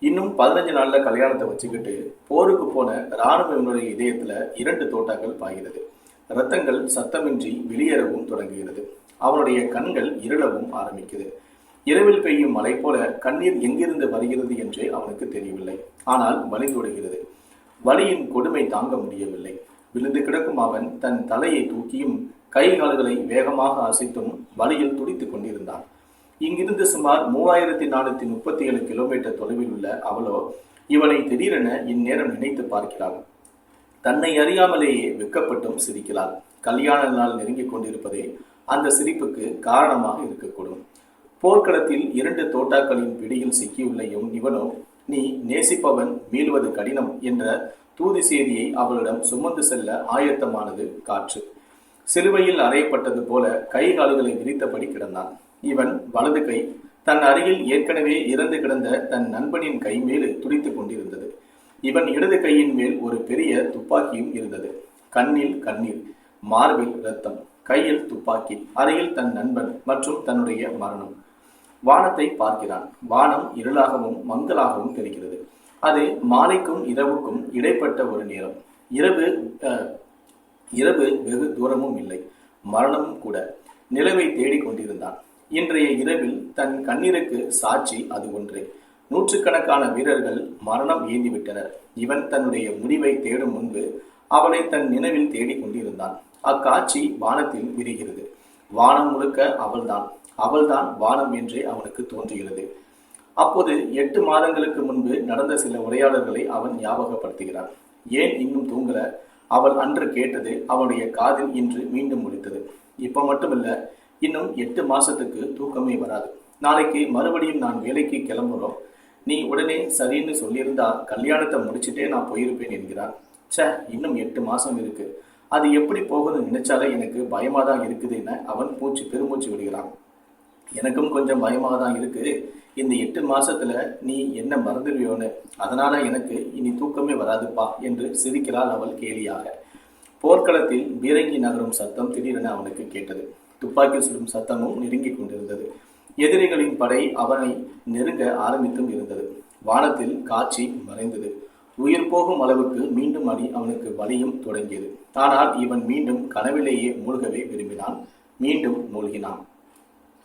இன்னும் பதினஞ்சு நாள்ல கல்யாணத்தை வச்சுக்கிட்டு போருக்கு போன இராணுவனுடைய இதயத்துல இரண்டு தோட்டாக்கள் பாய்கிறது. ரத்தங்கள் சத்தமின்றி வெளியேறவும் தொடங்குகிறது. அவனுடைய கண்கள் இருளவும் ஆரம்பிக்குது. இரவில் பெய்யும் மழை போல கண்ணீர் எங்கிருந்து வருகிறது என்றே அவனுக்கு தெரியவில்லை. ஆனால் வலிந்தோடுகிறது வலியின் கொடுமை தாங்க முடியவில்லை. விழுந்து கிடக்கும் அவன் தன் தலையை தூக்கியும் கை கால்களை வேகமாக அசைத்தும் வலியில் துடித்துக் கொண்டிருந்தான். இங்கிருந்து சுமார் மூவாயிரத்தி நானூத்தி முப்பத்தி ஏழு கிலோமீட்டர் தொலைவில் உள்ள அவளோ இவனை திடீரென இந்நேரம் நினைத்து பார்க்கிறாள். தன்னை அறியாமலேயே வெக்கப்பட்டும் சிரிக்கிறாள். கல்யாண நாள் நெருங்கிக் கொண்டிருப்பதே அந்த சிரிப்புக்கு காரணமாக இருக்கக்கூடும். போர்க்களத்தில் இரண்டு தோட்டாக்களின் பிடியில் சிக்கியுள்ள இவனோ நீ நேசிப்பவன் மீள்வது கடினம் என்ற தூதி செய்தியை அவளிடம் சுமந்து செல்ல ஆயத்தமானது காற்று. சிலுவையில் அறையப்பட்டது போல கை கால்களை விரித்தபடி கிடந்தான். இவன் வலது கை தன் அருகில் ஏற்கனவே இறந்து கிடந்த தன் நண்பனின் கை மேல் துடித்துக் கொண்டிருந்தது. இவன் இடது கையின் மேல் ஒரு பெரிய துப்பாக்கியும் இருந்தது. கண்ணில் கண்ணீர் மார்பில் ரத்தம் கையில் துப்பாக்கி அருகில் தன் நண்பன் மற்றும் தன்னுடைய மரணம். வானத்தை பார்க்கிறான். வானம் இருளாகவும் மங்கலாகவும் தெரிகிறது. அது மாலைக்கும் இரவுக்கும் இடைப்பட்ட ஒரு நேரம். இரவு அஹ், இரவு வெகு தூரமும் இல்லை. மரணமும் கூட. நிலவை தேடிக் கொண்டிருந்தான். இன்றைய இரவில் தன் கண்ணீருக்கு சாட்சி அது ஒன்றே. நூற்றுக்கணக்கான வீரர்கள் மரணம் ஏந்திவிட்டனர். இவன் தன்னுடைய முடிவை தேடும் முன்பு அவளை தன் நினைவில் தேடிக் கொண்டிருந்தான். அக்காட்சி வானத்தில் விரிகிறது. வானம் முழுக்க அவள்தான். அவள்தான் வானம் என்றே அவனுக்கு தோன்றுகிறது. அப்போது எட்டு மாதங்களுக்கு முன்பு நடந்த சில உரையாடல்களை அவன் ஞாபகப்படுத்துகிறான். ஏன் இன்னும் தூங்கல? அவள் அன்று கேட்டது அவனுடைய காதில் இன்று மீண்டும் முடித்தது இப்ப மட்டுமில்ல இன்னும் எட்டு மாசத்துக்கு தூக்கமே வராது. நாளைக்கு மறுபடியும் நான் வேலைக்கு கிளம்புறோம். நீ உடனே சரின்னு சொல்லியிருந்தா கல்யாணத்தை முடிச்சிட்டே நான் போயிருப்பேன் என்கிறான் ச்சே இன்னும் எட்டு மாசம் இருக்கு. அது எப்படி போகுதுன்னு நினைச்சாலே எனக்கு பயமா தான் இருக்குது என அவன் மூச்சு பெருமூச்சு விடுகிறான். எனக்கும் கொஞ்சம் பயமாக தான் இருக்கு. இந்த எட்டு மாசத்துல நீ என்ன மறந்துடுவியோன்னு அதனால எனக்கு இனி தூக்கமே வராதுப்பா என்று சிரிக்கிறாள் அவள் கேலியாக. போர்க்களத்தில் பீரங்கி நகரும் சத்தம் திடீரென அவனுக்கு கேட்டது. துப்பாக்கி சுடும் சத்தமும் நெருங்கிக் கொண்டிருந்தது. எதிரிகளின் படை அவனை நெருங்க ஆரம்பித்தும் இருந்தது. வானத்தில் காட்சி மறைந்தது. உயிர் போகும் அளவுக்கு மீண்டும் அடி அவனுக்கு வலியும் தொடங்கியது. ஆனால் இவன் மீண்டும் கனவிலேயே மூழ்கவே விரும்பினான். மீண்டும் மூழ்கினான்.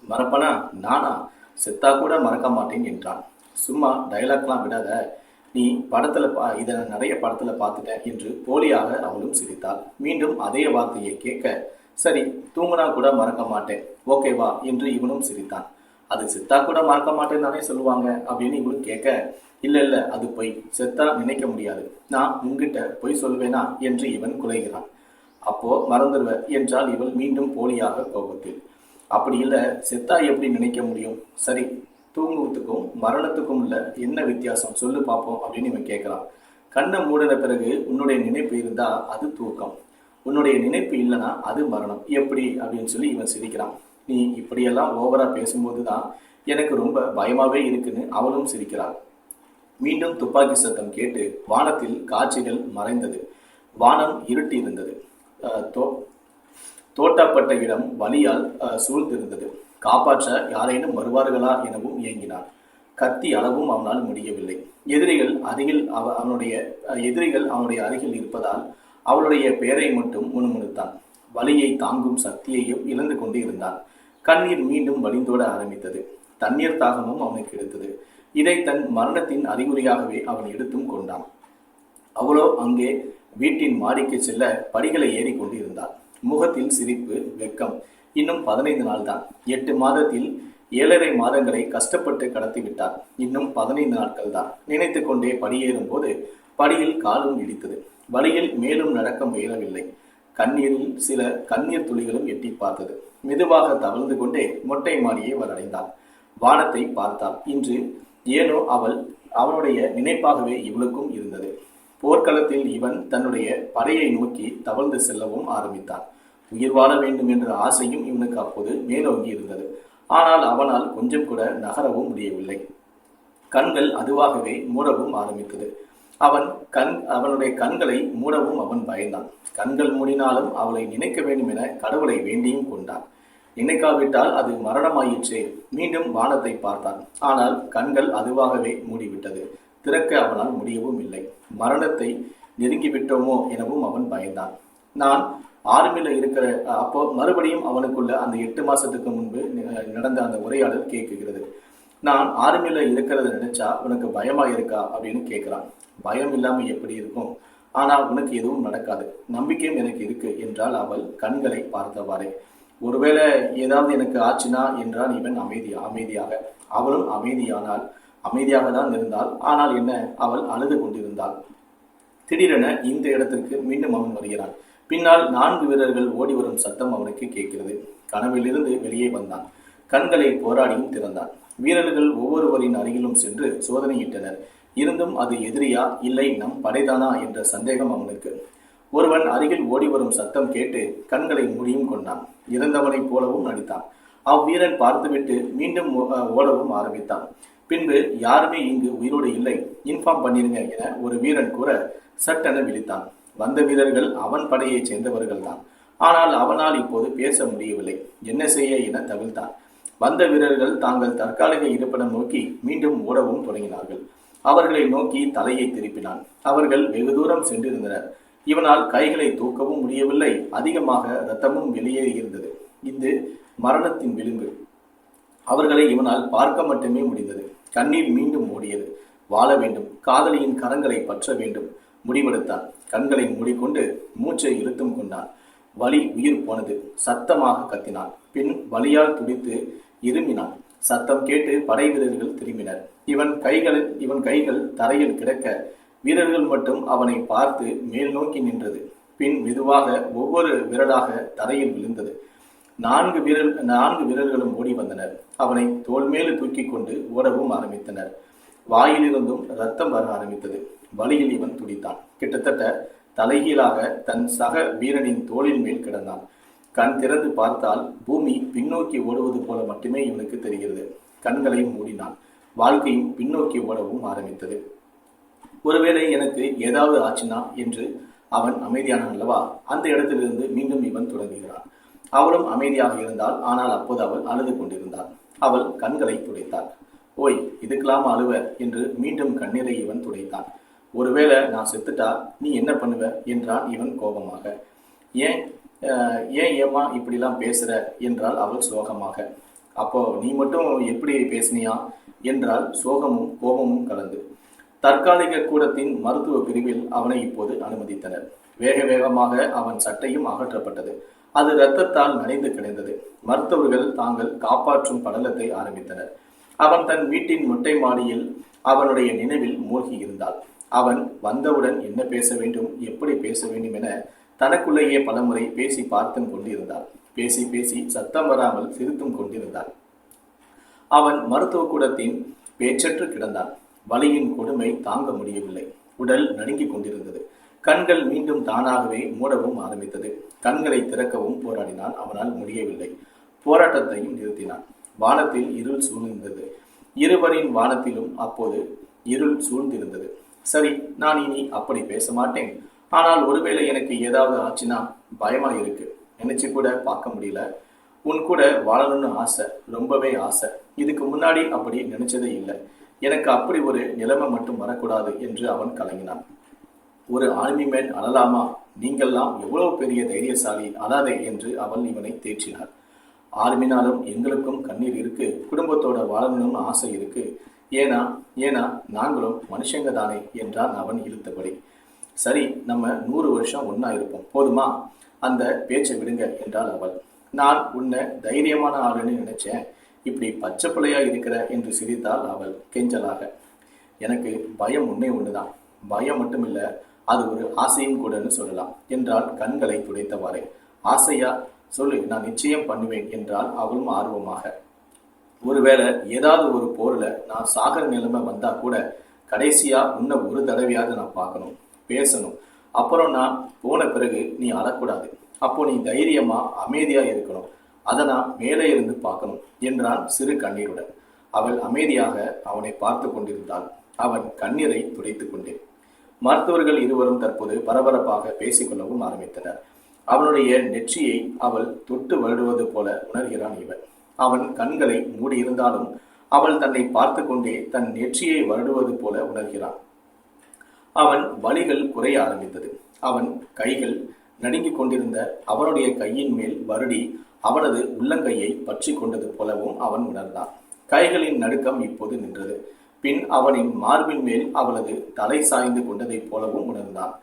மறப்பனா? நானா? செத்தா கூட மறக்க மாட்டேன் என்றான். சும்மா டயலாக்லாம் விடாத. நீ படத்துல பா இதை நிறைய படத்துல பார்த்துட்ட என்று போலியாக அவளும் சிரித்தாள். மீண்டும் அதே வார்த்தையை கேட்க சரி தூங்கினா கூட மறக்க மாட்டேன். ஓகேவா என்று இவனும் சிரித்தான். அது செத்தா கூட மறக்க மாட்டேன்னு தானே சொல்லுவாங்க அப்படின்னு இவனும் கேட்க இல்ல இல்ல அது பொய். செத்தா நினைக்க முடியாது. நான் உங்ககிட்ட பொய் சொல்வேனா? என்று இவன் குலைகிறான். அப்போ மறந்துடுவ என்றால் இவள் மீண்டும் போலியாக கோபத்தில். அப்படி இல்ல செத்தா எப்படி நினைக்க முடியும்? சரி தூங்குவதுக்கும் மரணத்துக்கும் உள்ள என்ன வித்தியாசம்? சொல்லு பார்ப்போம் அப்படின்னு இவன் கேட்கிறான். கண்ணை மூடின பிறகு உன்னுடைய நினைப்பு இருந்தா அது தூக்கம். உன்னுடைய நினைப்பு இல்லைன்னா அது மரணம். எப்படி? அப்படின்னு சொல்லி இவன் சிரிக்கிறான். நீ இப்படியெல்லாம் ஓவரா பேசும்போது தான் எனக்கு ரொம்ப பயமாவே இருக்குன்னு அவளும் சிரிக்கிறாள். மீண்டும் துப்பாக்கி சத்தம் கேட்டு வானத்தில் காட்சிகள் மறைந்தது. வானம் இருட்டி இருந்தது அஹ் தோ- தோட்டப்பட்ட இடம் வலியால் அஹ், சூழ்ந்திருந்தது. காப்பாற்ற யாரேனும் வருவார்களா எனவும் ஏங்கினான். கத்தி அளவும் அவனால் முடியவில்லை. எதிரிகள் அருகில் அவ அவனுடைய எதிரிகள் அவனுடைய அருகில் இருப்பதால் அவளுடைய பெயரை மட்டும் முணுமுணுத்தான். வலியை தாங்கும் சக்தியையும் இழந்து கொண்டு இருந்தான். கண்ணீர் மீண்டும் வலிந்தோட ஆரம்பித்தது. தண்ணீர் தாகமும் அவனுக்கு எடுத்தது இதை தன் மரணத்தின் அறிகுறியாகவே அவன் எடுத்தும் கொண்டான். அவளோ அங்கே வீட்டின் மாடிக்கு செல்ல படிகளை ஏறி கொண்டிருந்தாள். முகத்தில் சிரிப்பு வெக்கம் இன்னும் பதினைந்து நாள் தான் எட்டு மாதத்தில் ஏழரை மாதங்களை கஷ்டப்பட்டு கடத்தி விட்டார் இன்னும் பதினைந்து நாட்கள் தான் நினைத்து கொண்டே படியேறும் போது படியில் காலும் இடித்தது. வழியில் மேலும் நடக்க முயலவில்லை. கண்ணீரில் சில கண்ணீர் துளிகளும் எட்டி பார்த்தது. மெதுவாக தவழ்ந்து கொண்டே மொட்டை மாடியை வரடைந்தாள் வானத்தை பார்த்தாள். இன்று ஏனோ அவள் அவனுடைய நினைப்பாகவே இவளுக்கும் இருந்தது. போர்க்களத்தில் இவன் தன்னுடைய படையை நோக்கி தவழ்ந்து செல்லவும் ஆரம்பித்தான் உயிர் வாழ வேண்டும் என்ற ஆசையும் இவனுக்கு அப்போது மேலோங்கி இருந்தது. ஆனால் அவனால் கொஞ்சம் கூட நகரவும் முடியவில்லை. கண்கள் அதுவாகவே மூடவும் ஆரம்பித்தது. அவன் கண் அவனுடைய கண்களை மூடவும் அவன் பயந்தான். கண்கள் மூடினாலும் அவளை நினைக்க வேண்டும் என கடவுளை வேண்டியும் கொண்டான். நினைக்காவிட்டால் அது மரணமாயிற்றே. மீண்டும் வானத்தை பார்த்தான். ஆனால் கண்கள் அதுவாகவே மூடிவிட்டது. திறக்க அவனால் முடியவும் இல்லை. மரணத்தை நெருங்கிவிட்டோமோ எனவும் அவன் பயந்தான். நான் ஆர்மியில் இருக்கிற அப்போ மறுபடியும் அவனுக்குள்ள அந்த எட்டு மாசத்துக்கு முன்பு ந- நடந்த அந்த உரையாடல் கேட்குகிறது. நான் ஆர்மியில் இருக்கிறத நினைச்சா உனக்கு பயமா இருக்கா அப்படின்னு கேட்கிறான் பயம் இல்லாமல் எப்படி இருக்கும்? ஆனால் உனக்கு எதுவும் நடக்காது. நம்பிக்கையும் எனக்கு இருக்கு என்றால் அவள் கண்களை பார்த்தவாறே. ஒருவேளை ஏதாவது எனக்கு ஆச்சுனா என்றால் இவன் அமைதி அமைதியாக. அவளும் அமைதியானாள் அமைதியாக தான் இருந்தாள். ஆனால் என்ன? அவள் அழுது கொண்டிருந்தாள். திடீரென இந்த இடத்திற்கு மீண்டும் அவன் வருகிறான். பின்னால் நான்கு வீரர்கள் ஓடி வரும் சத்தம் அவனுக்கு கேட்கிறது. கனவிலிருந்து வெளியே வந்தான். கண்களை போராடியும் திறந்தான். வீரர்கள் ஒவ்வொருவரின் அருகிலும் சென்று சோதனையிட்டனர். இருந்தும் அது எதிரியா? இல்லை நம் படைதானா? என்ற சந்தேகம் அவனுக்கு. ஒருவன் அருகில் ஓடி வரும் சத்தம் கேட்டு கண்களை மூடியும் கொண்டான். இறந்தவனைப் போலவும் நடித்தான். அவ்வீரன் பார்த்துவிட்டு மீண்டும் ஓ- ஓடவும் ஆரம்பித்தான். பின்பு யாருமே இங்கு உயிரோடு இல்லை. இன்ஃபார்ம் பண்ணிருங்க என ஒரு வீரன் கூற சட்டென விழித்தான். வந்த வீரர்கள் அவன் படையைச் சேர்ந்தவர்கள்தான். ஆனால் அவனால் இப்போது பேச முடியவில்லை. என்ன செய்ய? என தவிழ்த்தான். வந்த வீரர்கள் தாங்கள் தற்காலிக இருப்பிடம் நோக்கி மீண்டும் ஓடவும் தொடங்கினார்கள். அவர்களை நோக்கி தலையை திருப்பினான். அவர்கள் வெகு தூரம் சென்றிருந்தனர். இவனால் கைகளை தூக்கவும் முடியவில்லை. அதிகமாக இரத்தமும் வெளியேறியிருந்தது இது மரணத்தின் விளிம்பு. அவர்களை இவனால் பார்க்க மட்டுமே முடிந்தது. கண்ணீர் மீண்டும் ஓடியது. வாழ வேண்டும். காதலியின் கரங்களை பற்ற வேண்டும். முடிவெடுத்தான். கண்களை மூடிக்கொண்டு மூச்சை இழுத்தும் கொண்டான். வலி உயிர் போனது. சத்தமாக கத்தினான். பின் வலியால் துடித்து இருமினான். சத்தம் கேட்டு படை வீரர்கள் திரும்பினர். இவன் கைகள் இவன் கைகள் தரையில் கிடக்க வீரர்கள் மட்டும் அவனை பார்த்து மேல் நோக்கி நின்றது. பின் மெதுவாக ஒவ்வொரு விரலாக தரையில் விழுந்தது. நான்கு வீரர் நான்கு வீரர்களும் ஓடி வந்தனர். அவனை தோல் மேல் தூக்கி கொண்டு ஓடவும் ஆரம்பித்தனர். வாயிலிருந்தும் ரத்தம் வர ஆரம்பித்தது. வலியில் இவன் துடித்தான். கிட்டத்தட்ட தலைகீழாக தன் சக வீரனின் தோளின் மேல் கிடந்தான். கண் திறந்து பார்த்தால் பூமி பின்னோக்கி ஓடுவது போல மட்டுமே இவனுக்கு தெரிகிறது. கண்களை மூடினான். வாழ்க்கையும் பின்னோக்கி ஓடவும் ஆரம்பித்தது. ஒருவேளை எனக்கு ஏதாவது ஆச்சுனா என்று அவன் அமைதியான அல்லவா? அந்த இடத்திலிருந்து மீண்டும் இவன் தொடங்குகிறான். அவளும் அமைதியாக இருந்தாள் ஆனால் அப்போது அவள் அழுது கொண்டிருந்தாள். அவள் கண்களை துடைத்தாள். ஓய் இதுக்கெல்லாம் அழுவ என்று மீண்டும் கண்ணீரை இவன் துடைத்தான். ஒருவேளை நான் செத்துட்டா நீ என்ன பண்ணுவ? என்றான் இவன் கோபமாக. ஏன்? ஏன் ஏமா இப்படிலாம் பேசுற என்றாள் அவள் சோகமாக. அப்போ நீ மட்டும் எப்படி பேசினியா? என்றால் சோகமும் கோபமும் கலந்து. தற்காலிக கூடத்தின் மருத்துவ பிரிவில் அவனை இப்போது அனுமதித்தனர். வேக வேகமாக அவன் சட்டையும் அகற்றப்பட்டது. அது இரத்தத்தால் நனைந்து கிடந்தது. மருத்துவர்கள் தாங்கள் காப்பாற்றும் படலத்தை ஆரம்பித்தனர். அவன் தன் வீட்டின் மொட்டை மாடியில் அவனுடைய நினைவில் மூழ்கி இருந்தாள். அவன் வந்தவுடன் என்ன பேச வேண்டும் எப்படி பேச வேண்டும் என தனக்குள்ளேயே பலமுறை பேசி பார்த்தும் கொண்டிருந்தாள். பேசி பேசி சத்தம் வராமல் சிரித்தும் கொண்டிருந்தாள். அவன் மருத்துவ கூடத்தின் பேச்சற்று கிடந்தான். வலியின் கொடுமை தாங்க முடியவில்லை. உடல் நடுங்கிக் கொண்டிருந்தது. கண்கள் மீண்டும் தானாகவே மூடவும் ஆரம்பித்தது. கண்களை திறக்கவும் போராடினான். அவனால் முடியவில்லை. போராட்டத்தையும் நிறுத்தினான். வானத்தில் இருள் சூழ்ந்திருந்தது. இருவரின் வானத்திலும் அப்போது இருள் சூழ்ந்திருந்தது. சரி நான் இனி அப்படி பேச மாட்டேன். ஆனால் ஒருவேளை எனக்கு ஏதாவது ஆச்சுன்னா பயமா இருக்கு. நினைச்சு கூட பார்க்க முடியல. உன் கூட வாழணும்னு ஆசை ரொம்பவே ஆசை. இதுக்கு முன்னாடி அப்படி நினைச்சதே இல்லை. எனக்கு அப்படி ஒரு நிலைமை மட்டும் வரக்கூடாது என்று அவன் கலங்கினான். ஒரு ஆர்மி மேன் அழலாமா? நீங்கள்லாம் எவ்வளவு பெரிய தைரியசாலி அழாதே என்று அவன் இவனை தேற்றினார் ஆர்மினாலும் எங்களுக்கும் கண்ணீர் இருக்கு குடும்பத்தோட வாழணும்னு ஆசை இருக்கு. ஏனா ஏனா நாங்களும் மனுஷங்க தானே என்றான் அவன் இழுத்தபடி. சரி நம்ம நூறு வருஷம் ஒன்றா இருப்போம். போதுமா? அந்த பேச்சை விடுங்க என்றாள் அவள். நான் உன்னை தைரியமான ஆளுன்னு நினைச்சேன். இப்படி பச்சை பிள்ளையா இருக்கிற என்று சிரித்தாள் அவள் கெஞ்சலாக. எனக்கு பயம் உன்னே ஒண்ணுதான். பயம் மட்டுமில்ல அது ஒரு ஆசையும் கூடன்னு சொல்லலாம் என்றால் கண்களை துடைத்தவாறே. ஆசையா? சொல்லு நான் நிச்சயம் பண்ணுவேன் என்றால் அவளும் ஆர்வமாக. ஒருவேளை ஏதாவது ஒரு போர்ல நான் சாகர நிலைமை வந்தா கூட கடைசியா உன்னை ஒரு தடவையாவது நான் பார்க்கணும். பேசணும். அப்புறம் நான் போன பிறகு நீ அழக்கூடாது. அப்போ நீ தைரியமா அமைதியா இருக்கணும். அதை நான் மேலே இருந்து பார்க்கணும் என்றான் சிறு கண்ணீருடன். அவள் அமைதியாக அவனை பார்த்து கொண்டிருந்தாள். அவன் கண்ணீரை துடைத்துக் கொண்டேன். மருத்துவர்கள் இருவரும் தற்போது பரபரப்பாக பேசிக்கொள்ளவும் ஆரம்பித்தனர். அவனுடைய நெற்றியை அவள் தொட்டு வருடுவது போல உணர்கிறான் இவன். அவன் கண்களை மூடியிருந்தாலும் அவள் தன்னை பார்த்து கொண்டே தன் நெற்றியை வருடுவது போல உணர்கிறான். அவன் வலிகள் குறைய ஆரம்பித்தது. அவன் கைகள் நடுங்கிக் கொண்டிருந்த அவனுடைய கையின் மேல் வருடி அவனது உள்ளங்கையை பற்றி கொண்டது போலவும் அவன் உணர்ந்தான். கைகளின் நடுக்கம் இப்போது நின்றது. பின் அவனின் மார்பின் மேல் அவளது தலை சாய்ந்து கொண்டதைப் போலவும் உணர்ந்தான்.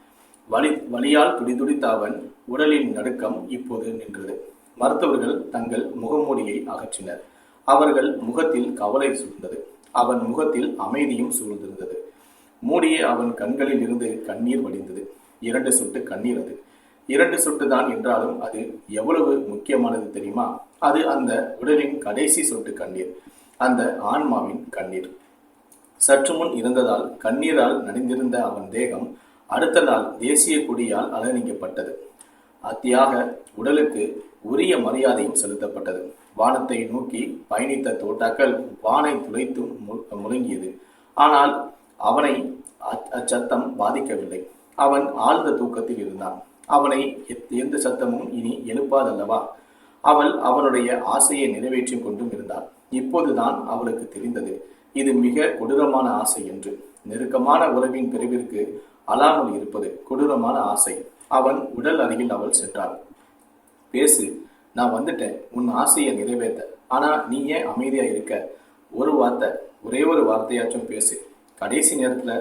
வலி வலியால் துடிதுடித்த அவன் உடலின் நடுக்கம் இப்போது நின்றது. மருத்துவர்கள் தங்கள் முகமூடியை அகற்றினர். அவர்கள் முகத்தில் கவலை சூழ்ந்தது. அவன் முகத்தில் அமைதியும் சூழ்ந்திருந்தது. மூடிய அவன் கண்களில் இருந்து கண்ணீர் வடிந்தது. இரண்டு சொட்டு கண்ணீர் அது. இரண்டு சொட்டு தான் என்றாலும் அது எவ்வளவு முக்கியமானது தெரியுமா? அது அந்த உடலின் கடைசி சொட்டு கண்ணீர் அந்த ஆன்மாவின் கண்ணீர். சற்று முன் இருந்ததால் கண்ணீரால் நனைந்திருந்த அவன் தேகம் அடுத்த நாள் தேசிய கொடியால் அலங்கரிக்கப்பட்டது. அத்தியாக உடலுக்கு உரிய மரியாதையும் செலுத்தப்பட்டது. வானத்தை நோக்கி பயணித்த தோட்டாக்கள் வானை துளைத்தும் மு- முழங்கியது. ஆனால் அவனை அச்- அச்சத்தம் பாதிக்கவில்லை. அவன் ஆழ்ந்த தூக்கத்தில் இருந்தான். அவனை எத்- எந்த சத்தமும் இனி எழுப்பாதல்லவா? அவள் அவனுடைய ஆசையை நிறைவேற்றிக் கொண்டும் இருந்தாள். இப்போதுதான் அவளுக்கு தெரிந்தது. இது மிக கொடூரமான ஆசை என்று. நெருக்கமான உறவின் பிரிவிற்கு அழாமல் இருப்பது கொடூரமான ஆசை. அவன் உடல் அருகில் அவள் சென்றாள். பேசு நான் வந்துட்டேன். உன் ஆசையை நிறைவேற்ற. ஆனா நீ ஏன் அமைதியா இருக்க? ஒரு வார்த்தை ஒரே ஒரு வார்த்தையாச்சும் பேசு. கடைசி நேரத்துல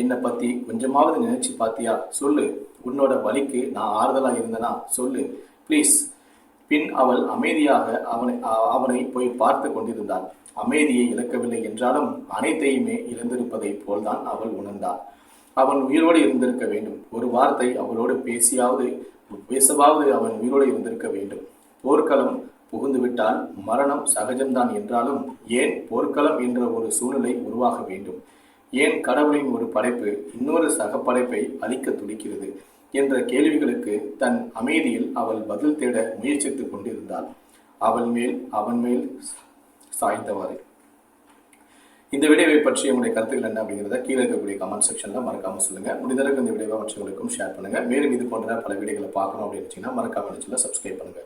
என்னை பத்தி கொஞ்சமாவது நினைச்சு பார்த்தியா சொல்லு. உன்னோட வலிக்கு நான் ஆறுதலா இருந்தனா? சொல்லு. ப்ளீஸ் பின் அவள் அமைதியாக அவனை அவனை போய் பார்த்து கொண்டிருந்தாள். அமைதியை இழக்கவில்லை என்றாலும் அனைத்தையுமே இழந்திருப்பதைப் போல்தான் அவள் உணர்ந்தாள். அவன் உயிரோடு இருந்திருக்க வேண்டும். ஒரு வார்த்தை அவளோடு பேசியாவது பேசவாவது அவன் உயிரோடு இருந்திருக்க வேண்டும். போர்க்களம் புகுந்துவிட்டால் மரணம் சகஜம்தான் என்றாலும் ஏன் போர்க்களம் என்ற ஒரு சூழ்நிலை உருவாக வேண்டும்? ஏன் கடவுளின் ஒரு படைப்பு இன்னொரு சக படைப்பை அழிக்க துடிக்கிறது என்ற கேள்விகளுக்கு தன் அமைதியில் அவள் பதில் தேட முயற்சித்துக் கொண்டிருந்தாள். அவள் மேல் அவன் மேல் சாய்ந்தவாறு. இந்த வீடியோவை பற்றி உங்களுடைய கருத்துக்கள் என்ன அப்படிங்கிறத கீழே இருக்கக்கூடிய கமெண்ட் செக்ஷன்ல மறக்காம சொல்லுங்க. முடிந்தளவுக்கு இந்த வீடியோவை மற்றவங்களுக்கும் ஷேர் பண்ணுங்க. மேலும் இது போன்ற பல வீடியோக்களை பார்க்கணும் அப்படின்னு நினைச்சீங்கன்னா மறக்காம சப்ஸ்கிரைப் பண்ணுங்க.